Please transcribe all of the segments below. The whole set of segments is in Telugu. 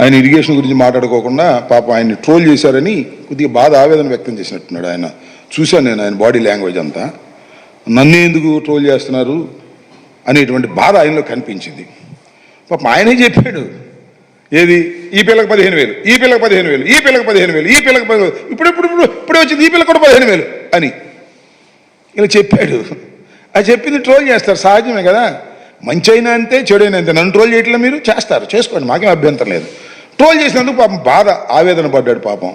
ఆయన ఇరిగేషన్ గురించి మాట్లాడుకోకుండా పాప ఆయన్ని ట్రోల్ చేశారని కొద్దిగా బాధ ఆవేదన వ్యక్తం చేసినట్టున్నాడు ఆయన. చూశాను నేను ఆయన బాడీ లాంగ్వేజ్ అంతా. నన్ను ఎందుకు ట్రోల్ చేస్తున్నారు అనేటువంటి బాధ ఆయనలో కనిపించింది. పాప ఆయనే చెప్పాడు. ఏది? ఈ పిల్లకి పదిహేను వేలు ఈ పిల్లకి పదిహేను వేలు ఈ పిల్లకి పదిహేను వేలు ఈ పిల్లకి పదిహేను ఇప్పుడు ఇప్పుడు ఇప్పుడు ఇప్పుడే వచ్చింది ఈ పిల్లకి కూడా పదిహేను వేలు అని. ఇలా చెప్పాడు. అది చెప్పింది ట్రోల్ చేస్తారు సహజమే కదా. మంచి అయినా అంతే చెడైనా అంతే. నన్ను ట్రోల్ చేయట్లే మీరు? చేస్తారు చేసుకోండి మాకేం అభ్యంతరం లేదు. ట్రోల్ చేసినందుకు పాపం బాధ ఆవేదన పడ్డాడు పాపం.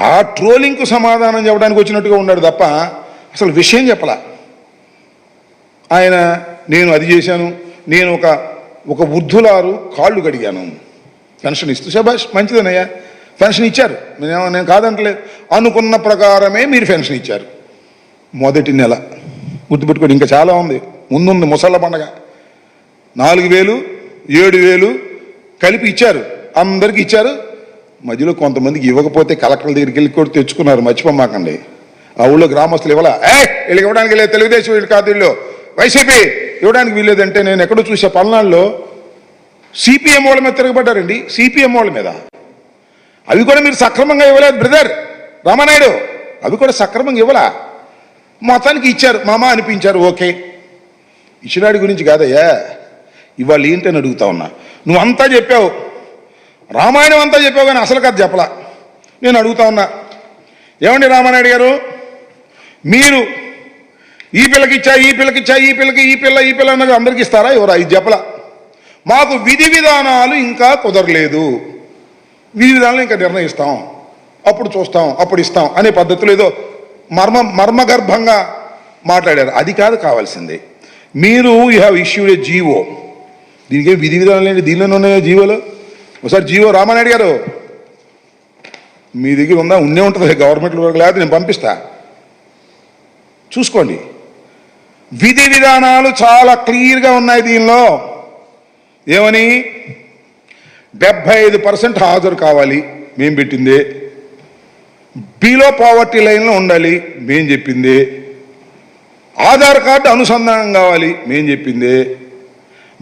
ఆ ట్రోలింగ్కు సమాధానం చెప్పడానికి వచ్చినట్టుగా ఉన్నాడు తప్ప అసలు విషయం చెప్పలా. ఆయన నేను అది చేశాను. నేను ఒక ఒక వృద్ధులారు కాళ్ళు కడిగాను. పెన్షన్ ఇస్తూ శభాష్ మంచిదనయ్యా పెన్షన్ ఇచ్చారు. నేను నేను కాదంటలేదు. అనుకున్న ప్రకారమే మీరు పెన్షన్ ఇచ్చారు. మొదటి నెల. గుర్తుపెట్టుకోండి ఇంకా చాలా ఉంది. ముందుంది ముసళ్ళ పండగ. నాలుగు వేలు ఏడు వేలు కలిపి ఇచ్చారు. అందరికి ఇచ్చారు. మధ్యలో కొంతమందికి ఇవ్వకపోతే కలెక్టర్ల దగ్గరికి వెళ్ళి కూడా తెచ్చుకున్నారు. మర్చిపోమాకండి ఆ ఊళ్ళో గ్రామస్తులు ఇవ్వాలా ఏ వీళ్ళకి ఇవ్వడానికి లేదు. తెలుగుదేశం వీళ్ళు కాదు వీళ్ళు. వైసీపీ ఇవ్వడానికి వీల్లేదంటే నేను ఎక్కడో చూసే పల్నాడులో సిపిఎం వాళ్ళ మీద తిరగబడ్డారండి. సిపిఎం వాళ్ళ మీద. అవి కూడా మీరు సక్రమంగా ఇవ్వలేదు బ్రదర్. రామానాయుడు అవి కూడా సక్రమంగా ఇవ్వలా. మొత్తానికి ఇచ్చారు. మామ అనిపించారు ఓకే. ఇచ్చినాడి గురించి కాదయ్యా. ఇవాళ ఏంటని అడుగుతా ఉన్నా. నువ్వు అంతా చెప్పావు. రామాయణం అంతా చెప్పావు కానీ అసలు కథ చెప్పలా. నేను అడుగుతా ఉన్నా. ఏమండి రామానాయుడు గారు? మీరు ఈ పిల్లకిచ్చా ఈ పిల్లకిచ్చా ఈ పిల్లకి ఈ పిల్ల ఈ పిల్ల అన్నది అందరికి ఇస్తారా? ఎవరా? ఇది చెప్పలా. మాకు విధి విధానాలు ఇంకా కుదరలేదు. విధి విధానాలు ఇంకా నిర్ణయిస్తాం. అప్పుడు చూస్తాం అప్పుడు ఇస్తాం అనే పద్ధతులు ఏదో మర్మ మర్మగర్భంగా మాట్లాడారు. అది కాదు కావాల్సింది. మీరు you have issued a GO. దీనికి ఏం విధి విధానాలు ఏంటి? దీనిలోనే ఉన్నాయో జీవోలో? ఒకసారి జీవో రామానాయుడు గారు మీ దగ్గర ఉందా? ఉండే ఉంటుంది గవర్నమెంట్ లేకపోతే నేను పంపిస్తా. చూసుకోండి. విధి విధానాలు చాలా క్లియర్గా ఉన్నాయి దీనిలో. ఏమని? డెబ్బై ఐదు పర్సెంట్ హాజరు కావాలి మేం పెట్టింది. బిలో పావర్టీ లైన్లో ఉండాలి మేం చెప్పింది. ఆధార్ కార్డు అనుసంధానం కావాలి మేం చెప్పింది.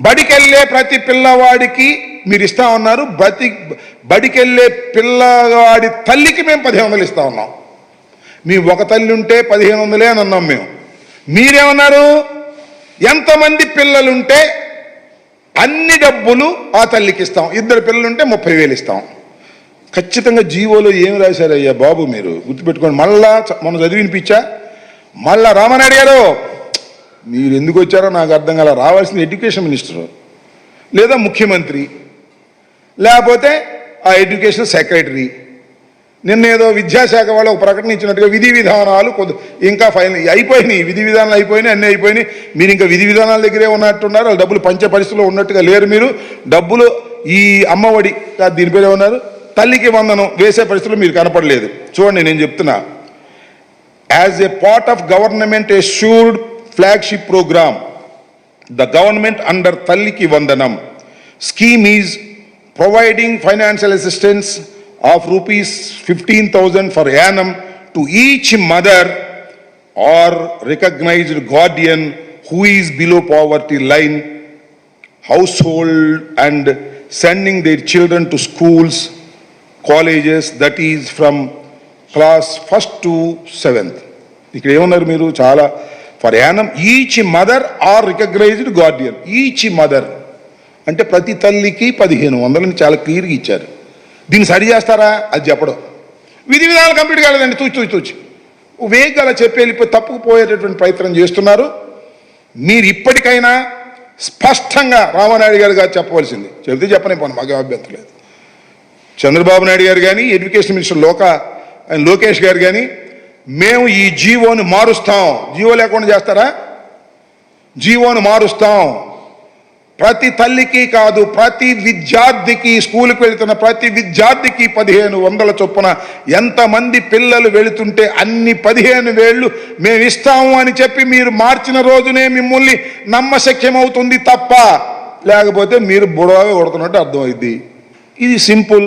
బడికెళ్ళే ప్రతి పిల్లవాడికి మీరు ఇస్తా ఉన్నారు బతి బడికెళ్ళే పిల్లవాడి తల్లికి మేము పదిహేను వందలు ఇస్తా ఉన్నాం. మీ ఒక తల్లి ఉంటే పదిహేను వందలే అని అన్నాం మేము. మీరేమన్నారు? ఎంతమంది పిల్లలుంటే అన్ని డబ్బులు ఆ తల్లికి ఇస్తాం. ఇద్దరు పిల్లలుంటే ముప్పై వేలు ఇస్తాం. ఖచ్చితంగా జీవోలో ఏమి రాశారయ్యా బాబు మీరు? గుర్తుపెట్టుకోండి. మళ్ళా మనం మొన్న చదివినిపించా? మళ్ళా రామనాయుడు గారు మీరు ఎందుకు వచ్చారో నాకు అర్థం కాల రావాల్సిన ఎడ్యుకేషన్ మినిస్టర్ లేదా ముఖ్యమంత్రి. లేకపోతే ఆ ఎడ్యుకేషన్ సెక్రటరీ. నిన్న ఏదో విద్యాశాఖ వాళ్ళు ఒక ప్రకటన ఇచ్చినట్టుగా విధి విధానాలు కొద్ది ఇంకా ఫైనల్ అయిపోయినాయి. విధి విధానాలు అయిపోయినాయి అన్నీ అయిపోయినాయి. మీరు ఇంకా విధి విధానాల దగ్గరే ఉన్నట్టున్నారు. వాళ్ళు డబ్బులు పంచే పరిస్థితిలో ఉన్నట్టుగా లేరు మీరు. డబ్బులు ఈ అమ్మఒడి కాదు దీని పేరు తల్లికి వందనం వేసే పరిస్థితిలో మీరు కనపడలేదు. చూడండి నేను చెప్తున్నా. As a part of government assured flagship programme the government under Thalliki Vandanam. Scheme is providing financial assistance of rupees 15,000 for annum to each mother or recognized guardian who is below poverty line household and sending their children to schools, colleges, that is from class first to seventh. ఇక్కడ ఏమన్నారు మీరు చాలా for Yanam each mother or recognised guardian each mother అంటే ప్రతి తల్లికి పదిహేను వందలని చాలా క్లియర్గా ఇచ్చారు. దీన్ని సరి చేస్తారా? అది చెప్పడం. విధి విధాలు కంప్లీట్ కాలేదండి. తూచి తూచి తూచి. వేగ అలా చెప్పి వెళ్ళిపోయి తప్పుకుపోయేటటువంటి ప్రయత్నం చేస్తున్నారు. మీరు ఇప్పటికైనా స్పష్టంగా రామానాయుడు గారు గారు చెప్పవలసింది. చెబితే చెప్పనే పోను మాకు అభ్యంతరం లేదు. చంద్రబాబు నాయుడు గారు కానీ ఎడ్యుకేషన్ మినిస్టర్ లోక ఆయన లోకేష్ గారు కానీ మేము ఈ జీవోని మారుస్తాం. జీవో లేకుండా చేస్తారా? జీవోను మారుస్తాం. ప్రతి తల్లికి కాదు ప్రతి విద్యార్థికి స్కూల్కి వెళుతున్న ప్రతి విద్యార్థికి పదిహేను వందల చొప్పున ఎంతమంది పిల్లలు వెళుతుంటే అన్ని పదిహేను వేళ్ళు మేము ఇస్తాము అని చెప్పి మీరు మార్చిన రోజునే మిమ్మల్ని నమ్మశక్యమవుతుంది తప్ప. లేకపోతే మీరు బుడవే కొడుతున్నట్టు అర్థమైంది ఇది సింపుల్.